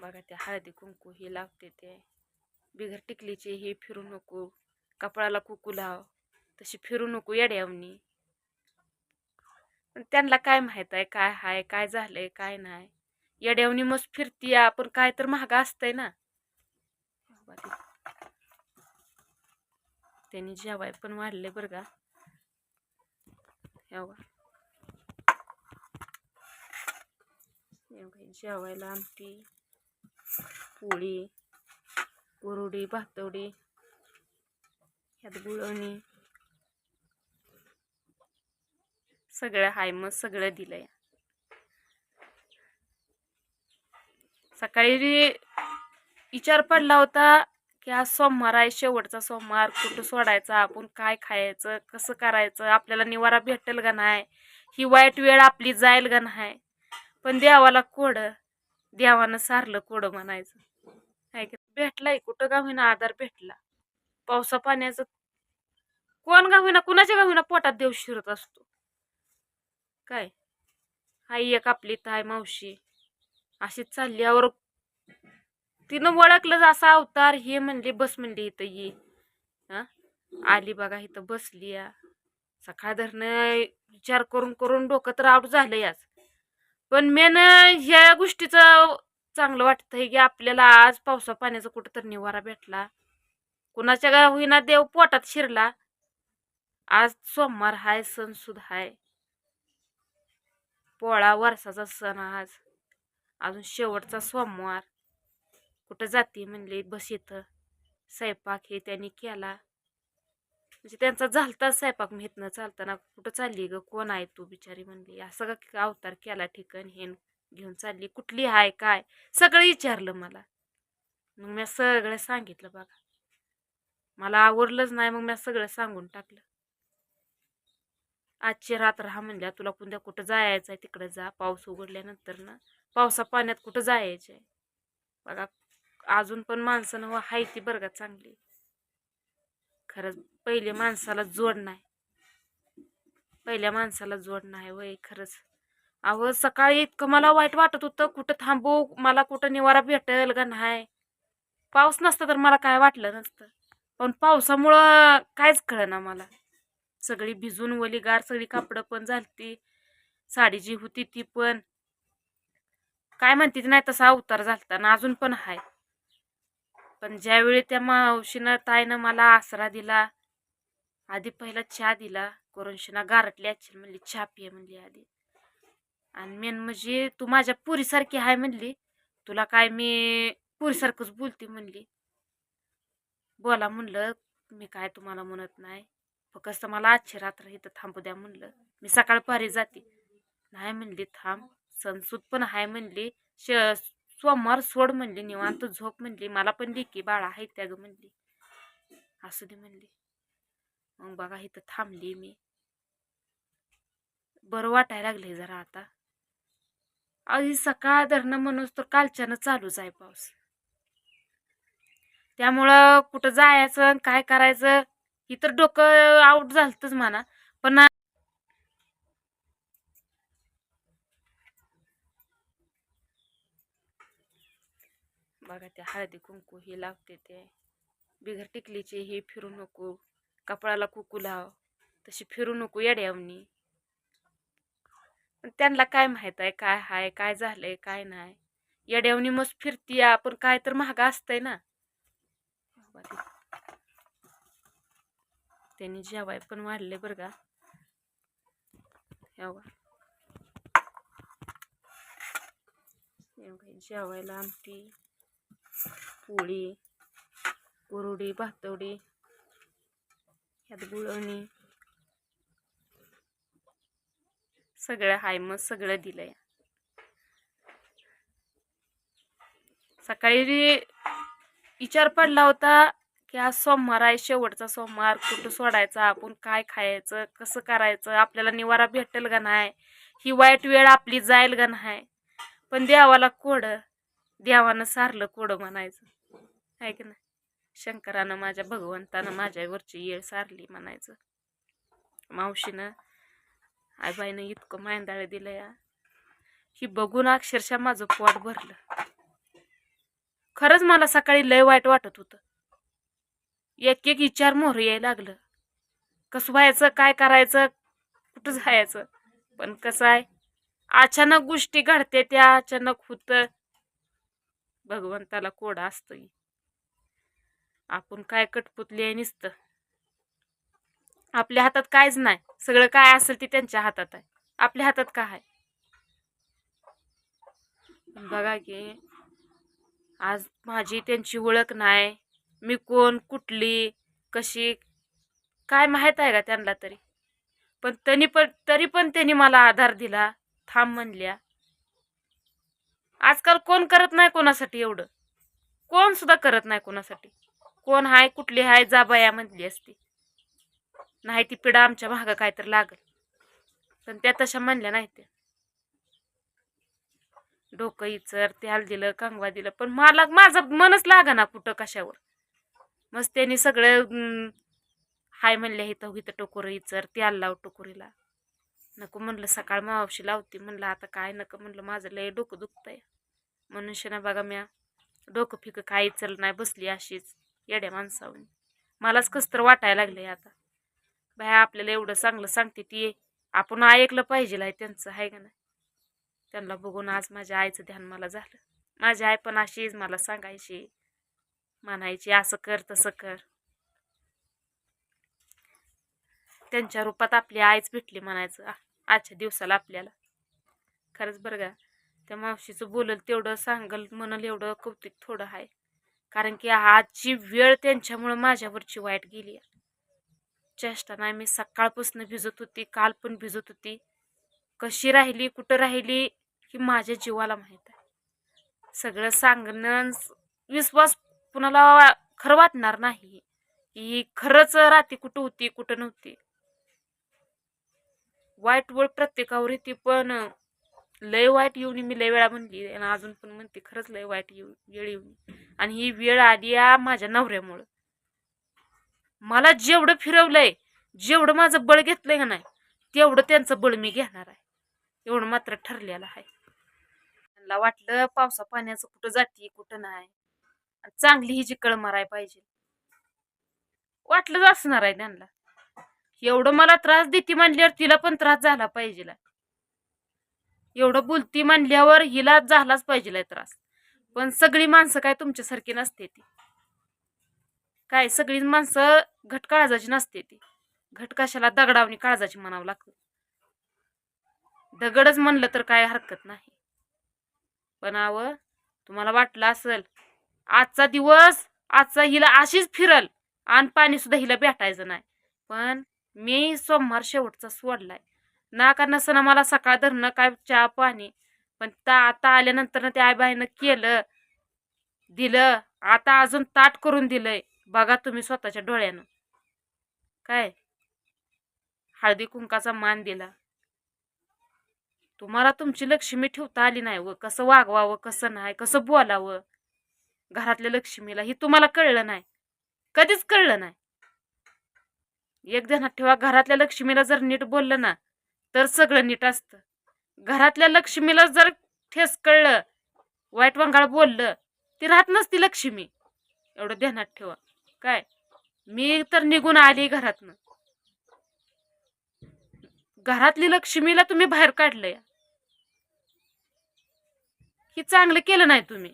बघा ते हळदी कुंकू हे लावते ते. बिगर टिकलीचे हे फिरू नको. कपाळाला कुकू लाव. तशी फिरू नको येड्यावनी. पण त्यांना काय माहीत आहे काय हाय काय झालंय काय नाही. येड्यावनी मस्त फिरती आपण काय तर महाग असतंय ना. त्यांनी जेवाय पण वाढले बरं का. जेवायला आमटी. पोळी कुरुडी भातवडी ह्यात गुळवणी. सगळं हाय मग सगळं दिलंय. सकाळी विचार पडला होता की आज सोमवार आहे शेवटचा सोमवार कुठं सोडायचा आपण काय खायचं कसं करायचं आपल्याला निवारा भेटेल का नाही ही वाईट वेळ आपली जाईल का नाही पण देवाला कोड. देवानं सारलं कोड म्हणायचं. काय भेटलाय कुठं का होईना आधार भेटला. पावसा पाण्याचं कोण का होईना कुणाच्या का होईना पोटात देव शिरत असतो? काय? आई एक आपली ताय मावशी. अशीच चालल्यावर तिनं ओळखलं असा अवतार. हे म्हणले बस म्हणले इथं ये. हा? आली बघा इथं बसली या. सकाळ धरणं विचार करून करून डोकं तर आऊट झालं याच. पण मेन ह्या गोष्टीचं चांगलं वाटतंय की आपल्याला आज पावसा पाण्याचा कुठं तर निवारा भेटला. कुणाच्या गा होईना देव पोटात शिरला. आज सोमवार हाय सण सुद्धा हाय. पोळा वर्षाचा सण आज. अजून शेवटचा सोमवार. कुठं जाते म्हणले बस इथं. स्वयंपाक हे त्यांनी केला. म्हणजे त्यांचा झालता स्वयंपाक मेहतनं चालताना कुठं चालली ग? कोण आहे तू? बिचारी म्हणली. असं का अवतार केला ठिकाण हे घेऊन चालली. कुठली आहे? काय? सगळं विचारलं मला. मग मी सगळं सांगितलं बघा. मला आवडलंच नाही मग मी सगळं सांगून टाकलं. आजची रात्र हा म्हणल्या तुला कोणत्या कुठं जायचं आहे? तिकडं जा. पाऊस उघडल्यानंतर ना पावसा पाण्यात कुठं जायचं आहे बघा अजून पण माणसं नव हाय ती बरं का चांगली. खरंच पहिले माणसाला जोड नाही. पहिल्या माणसाला जोड नाही वय खरंच. अहो सकाळी इतकं मला वाईट वाटत होतं कुठं थांबू मला कुठं निवारा भेटेल का नाही? पाऊस नसता तर मला काय वाटलं नसतं. पण पावसामुळं काहीच कळना मला. सगळी भिजून वली गार सगळी कापडं पण झालती साडी जी होती ती पण. काय म्हणते नाही तसा अवतार झालता ना अजून पण आहे पण ज्यावेळी त्या मावशीनं ताईनं मला आसरा दिला आधी पहिला चहा दिला करून शिना गारटली अच्छी म्हणली चहा पिये म्हणली आधी. आणि मेन म्हणजे तू माझ्या पुरीसारखी आहे म्हणली. तुला काय मी पुरीसारखंच बोलते म्हणली. बोला म्हणलं मी काय तुम्हाला म्हणत नाही. फक्त मला आजची रात्र इथं थांबू द्या म्हणलं. मी सकाळ पारी जाते. नाही म्हणली थांब. सणसूद पण आहे म्हणली. श सोमवार सोड म्हणली निवांत झोप म्हणली मला पण लेकी बाळा आहे त्या ग म्हणली. असू दे म्हणली. मग बघा इथं थांबली मी. बरं वाटायला लागले जरा आता. आधी सकाळ धरणं म्हणून तर कालच्यानं चालूच आहे पाऊस. त्यामुळं कुठं जायचं आणि काय करायचं ही तर डोकं आउट झालतच म्हणा. पण बघा ते हळदी कुंकू हे लावते ते. बिगर टिकलीचे हे फिरू नको. कपाळाला कुकू लाव. तशी फिरू नको येड्यावनी पण त्यांना काय माहीत आहे काय हाय काय झालंय काय नाही. येड्यावनी मस्त फिरती आपण काय तर महाग असतंय ना. त्यांनी जेवाय पण वाढले बरं का. जेवायला आमटी. पोळी कुरुडी भातवडी ह्यात गुळवणी सगळं हाय मग सगळं दिलंय. सकाळी विचार पडला होता की आज सोमवार आहे शेवटचा सोमवार कुठं सोडायचा आपण काय खायचं कसं करायचं आपल्याला निवारा भेटेल का नाही ही वाईट वेळ आपली जाईल का नाही पण देवाला कोड. देवानं सारलं कोडं म्हणायचं. आहे की नाही? शंकरानं माझ्या भगवंतानं माझ्यावरची येळ सारली म्हणायचं. मावशीनं आईबाईनं इतकं मांदाळ दिलं या. ही बघून अक्षरशः माझं पोट भरलं. खरंच मला सकाळी लय वाईट वाटत होतं. एक एक विचार मोहर यायला लागलं. कसं व्हायचं काय करायचं कुठं जायचं? पण कसं आहे अचानक गोष्टी घडते त्या अचानक होतं. भगवंताला कोडा असतोय. आपण काय कटपुतली आहे नुसतं. आपल्या हातात कायच नाही. सगळं काय असेल ते त्यांच्या हातात आहे. आपल्या हातात काय आहे? बघा की आज माझी त्यांची ओळख नाही. मी कोण कुठली कशी काय माहीत आहे का त्यांना तरी? पण त्यांनी पण तरी पण त्यांनी मला आधार दिला. थांब म्हणल्या. आजकाल कोण करत नाही कोणासाठी एवढं? कोण सुद्धा करत नाही कोणासाठी? कोण हाय कुठली हाय जा बाया म्हणली असती. नाही ती पिढा आमच्या भागा काय तर लागल. पण त्या तशा म्हणल्या नाही त्या. डोकं इचर त्याला दिलं कंगवा दिलं पण मला माझं मनच लागा ना कुठं कशावर. मग त्यांनी सगळं हाय म्हणल्या इथं इथं टोकोर इचर त्याला लाव टोकोरीला. नको म्हणलं सकाळ मावशी लावती म्हणलं आता काय नको म्हणलं माझं लय डोकं दुखतंय. म्हणून ना बघा म्या डोकं फिकं काय चल नाही बसली अशीच येड्या माणसाहून. मलाच कसं तर वाटायला लागलंय आता. बाय आपल्याला एवढं चांगलं सांगते ती आपण ऐकलं पाहिजे आहे त्यांचं आहे का नाही? त्यांना बघून आज माझ्या आईचं ध्यान मला झालं. माझी आई पण अशीच मला सांगायची म्हणायची असं कर तसं कर. त्यांच्या रूपात आपली आईच भेटली म्हणायचं. आजच्या दिवसाला आपल्याला. खरंच बरं का त्या मावशीचं बोलल तेवढं सांगल म्हणल एवढं कौतिक थोडं आहे. कारण की आजची वेळ त्यांच्यामुळं माझ्यावरची वाईट गेली चेष्टा नाही मी सकाळपासून भिजत होती काल पण भिजत होती. कशी राहिली कुठं राहिली ही माझ्या जीवाला माहीत आहे. सगळं सांगणं विश्वास कुणाला खरं वाटणार नाही. ही खरंच राती कुठं होती कुठं नव्हती. वाईट वळ प्रत्येकावर येते पण लय वाईट येऊन मी लय वेळा म्हणली आणि अजून पण म्हणते खरंच लय वाईट येऊ वेळ येऊन. आणि ही वेळ आली या माझ्या नवऱ्यामुळं. मला जेवढं फिरवलंय जेवढं माझं बळ घेतलंय का नाही तेवढं त्यांचं बळ मी घेणार आहे. एवढं मात्र ठरलेलं आहे. त्यांना वाटलं पावसा पाण्याचं कुठं जाती कुठं नाही. आणि चांगली ही जी कळ माराय पाहिजे. वाटलंच असणार आहे त्यांना. एवढं मला त्रास देते म्हणल्यावर तिला पण त्रास झाला पाहिजे एवढं बोलती म्हणल्यावर हिला झालाच पाहिजे त्रास. पण सगळी माणसं काय तुमच्यासारखी नसते ती. काय सगळी माणसं घट काळजाची नसते ती. घट कशाला दगडावणी काळजाची म्हणावं लागतं. दगडच म्हणलं तर काय हरकत नाही. पण आव तुम्हाला वाटलं असेल आजचा दिवस आजचा हिला अशीच फिरल. आणि पाणी सुद्धा हिला भेटायचं नाही. पण मी सोमवार शेवटचा सोडलाय. ना का नसं मला सकाळ धरणं काय चहा पाणी पण ता आता आल्यानंतर त्या आईबाईनं केलं दिलं आता अजून ताट करून दिलंय. बघा तुम्ही स्वतःच्या डोळ्यानं. काय? हळदी कुंकाचा मान दिला. तुम्हाला तुमची लक्ष्मी ठेवता आली नाही व कसं वागवावं कसं नाही कसं बोलावं? घरातल्या लक्ष्मीला ही तुम्हाला कळलं नाही. कधीच कळलं नाही. एक ध्यानात ठेवा घरातल्या लक्ष्मीला जर नीट बोललं ना तर सगळं नीट असतं. घरातल्या लक्ष्मीला जर ठेस कळलं वाईट वंगाळ बोललं ती राहत नसती लक्ष्मी. एवढं ध्यानात ठेवा. काय? मी तर निघून आली घरातनं. घरातली लक्ष्मीला तुम्ही बाहेर काढलं ही चांगलं केलं नाही तुम्ही.